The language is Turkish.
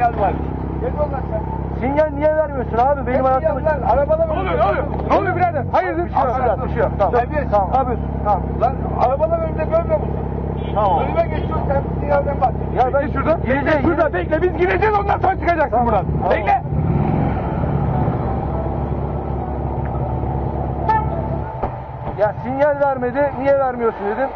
sinyal var. Sen. Sinyal niye vermiyorsun abi? Benim Ne hayatım... lan? Arabada mı? Ne oluyor, ne oluyor? Ne oluyor birader? Hayırdır? Bir şey yok, bir şey yok. Tamam. Tamam. Ne yapıyorsun? Tamam. Lan arabadan önünde görmüyor musun? Tamam. Önüme geçiyorsun sen sinyalden bak. Ya ben şurada. Gireceğiz, şurada. Bekle. Biz gireceğiz ondan sonra çıkacaksın Tamam, buradan. tamam. Bekle. Ya sinyal vermedi. Niye vermiyorsun dedim.